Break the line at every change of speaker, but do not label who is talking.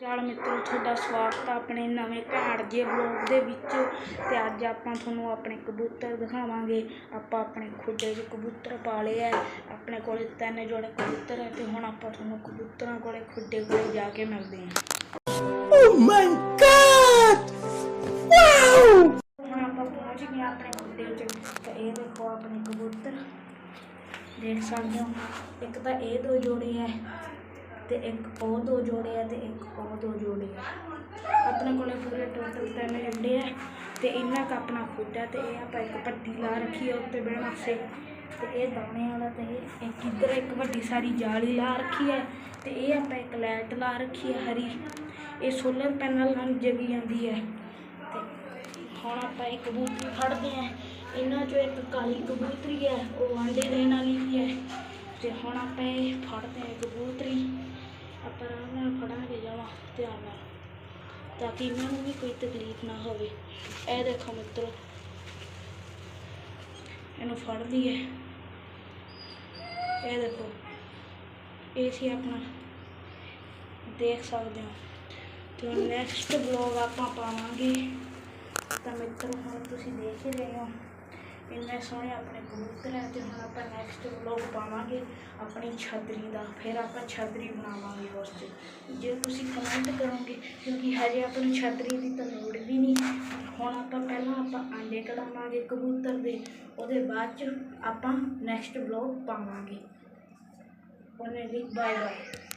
ਚਾਲ ਮਿੱਤਰੋ ਤੁਹਾਡਾ ਸਵਾਗਤ ਹੈ ਆਪਣੇ ਨਵੇਂ ਘੈਂਟ ਜਿਹੇ ਵਲੌਗ ਦੇ ਵਿੱਚ ਤੇ ਅੱਜ ਆਪਾਂ ਤੁਹਾਨੂੰ ਆਪਣੇ ਕਬੂਤਰ ਦਿਖਾਵਾਂਗੇ। ਆਪਾਂ ਆਪਣੇ ਖੁੱਡੇ 'ਚ ਕਬੂਤਰ ਪਾਲੇ ਆ। ਆਪਣੇ ਕੋਲੇ ਤਿੰਨ ਜੋੜੇ ਕਬੂਤਰ ਹੈ ਤੇ ਹੁਣ ਆਪਾਂ ਤੁਹਾਨੂੰ ਕਬੂਤਰਾਂ ਕੋਲੇ ਖੁੱਡੇ ਕੋਲੇ ਜਾ ਕੇ ਮਿਲਦੇ ਹਾਂ
Oh my god! Wow!
ਹੁਣ ਆਪਾਂ ਪਹੁੰਚ ਗਏ ਆਪਣੇ ਖੁੱਡੇ 'ਚ। ਤੇ ਇਹ ਦੇਖੋ ਆਪਣੇ ਕਬੂਤਰ। ਦੇਖ ਸਕਦੇ ਹੋ ਇੱਕ ਤਾਂ ਇਹ ਦੋ ਜੋੜੇ ਹੈ ਤੇ ਇੱਕ ਉਹ ਦੋ ਜੋੜੇ ਆ ਤੇ ਇੱਕ ਉਹ ਦੋ ਜੋੜੇ ਆ। ਆਪਣੇ ਕੋਲੇ ਪੂਰੇ ਟੋਟਲ ਤਿੰਨ ਜੋੜੇ ਆ ਤੇ ਇਹਨਾਂ ਕ ਆਪਣਾ ਖੁੱਡਾ ਤੇ ਇਹ ਆਪਾਂ ਇੱਕ ਪੱਟੀ ਲਾ ਰੱਖੀ ਆ ਉੱਤੇ ਬਹਿਣ ਵਾਸਤੇ ਤੇ ਇਹ ਦਾਣੇ ਵਾਲਾ ਤੇ ਇਹ ਇੱਕ ਇੱਧਰ ਇੱਕ ਵੱਡੀ ਸਾਰੀ ਜਾਲੀ ਲਾ ਰੱਖੀ ਹੈ ਤੇ ਇਹ ਆਪਾਂ ਇੱਕ ਲਾਈਟ ਲਾ ਰੱਖੀ ਹੈ ਹਰੀ। ਇਹ ਸੋਲਰ ਪੈਨਲ ਨਾਲ ਜਗੀ ਜਾਂਦੀ ਹੈ ਤੇ ਹੁਣ ਆਪਾਂ ਇੱਕ ਕਬੂਤਰੀ ਫੜਦੇ ਆ। ਇਹਨਾਂ ਚੋਂ ਇੱਕ ਕਾਲੀ ਕਬੂਤਰੀ ਹੈ ਉਹ ਆਂਡੇ ਦੇਣ ਵਾਲੀ ਵੀ ਹੈ ਤੇ ਹੁਣ ਆਪਾਂ ਇਹ ਫੜਦੇ ਆ ਕਬੂਤਰੀ ਆਪਾਂ ਆਰਾਮ ਨਾਲ ਫੜਾਂਗੇ ਜਾਵਾਂ ਧਿਆਨ ਨਾਲ ਤਾਂ ਕਿ ਇਹਨਾਂ ਨੂੰ ਵੀ ਕੋਈ ਤਕਲੀਫ ਨਾ ਹੋਵੇ। ਇਹ ਦੇਖੋ ਮਿੱਤਰੋ, ਇਹਨੂੰ ਫੜ ਲਈਏ। ਇਹ ਦੇਖੋ, ਇਹ ਸੀ ਆਪਣਾ ਦੇਖ ਸਕਦੇ ਹੋ। ਤੇ ਨੈਕਸਟ ਵਲੌਗ ਆਪਾਂ ਪਾਵਾਂਗੇ। ਤਾਂ ਮਿੱਤਰੋ, ਹੁਣ ਤੁਸੀਂ ਦੇਖ ਹੀ ਰਹੇ ਹੋ। ਇੰਨੇ ਸੋਹਣੇ ਆਪਣੇ ਕਬੂਤਰ ਹੈ ਤੇ ਹੁਣ ਆਪਾਂ ਨੈਕਸਟ ਵਲੌਗ ਪਾਵਾਂਗੇ ਆਪਣੀ ਛਤਰੀ ਦਾ, ਫਿਰ ਆਪਾਂ ਛਤਰੀ ਬਣਾਵਾਂਗੇ ਉਸ 'ਚ। ਜੇ ਤੁਸੀਂ ਕਮੈਂਟ ਕਰੋਗੇ, ਕਿਉਂਕਿ ਹਜੇ ਆਪਾਂ ਨੂੰ ਛਤਰੀ ਦੀ ਤਾਂ ਲੋੜ ਵੀ ਨਹੀਂ, ਹੁਣ ਆਪਾਂ ਪਹਿਲਾਂ ਆਪਾਂ ਆਂਡੇ ਕਢਾਵਾਂਗੇ ਕਬੂਤਰ ਦੇ, ਉਹਦੇ ਬਾਅਦ 'ਚ ਆਪਾਂ ਨੈਕਸਟ ਵਲੌਗ ਪਾਵਾਂਗੇ। ਉਹਨੇ ਲਈ ਬਾਏ ਬਾਏ